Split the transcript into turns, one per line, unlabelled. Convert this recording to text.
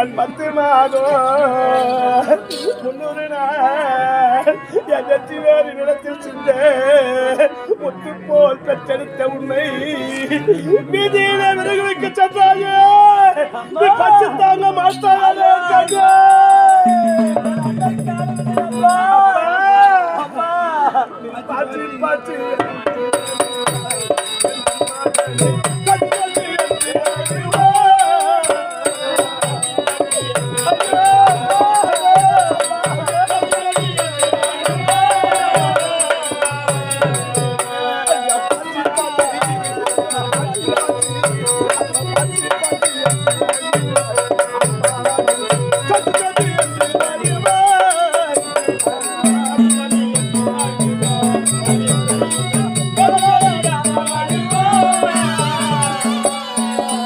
என் பத்து மாதம் முன்னூறு நாள் என் நெற்றி வேறு நிலத்தில் சிந்த முத்து போல் பெற்றெடுத்த உண்மை வீதியில விறகு வைக்க சென்றாயே. நீ பச்சை தாங்க மாட்டாயே கண்ணே. அப்பா, நீ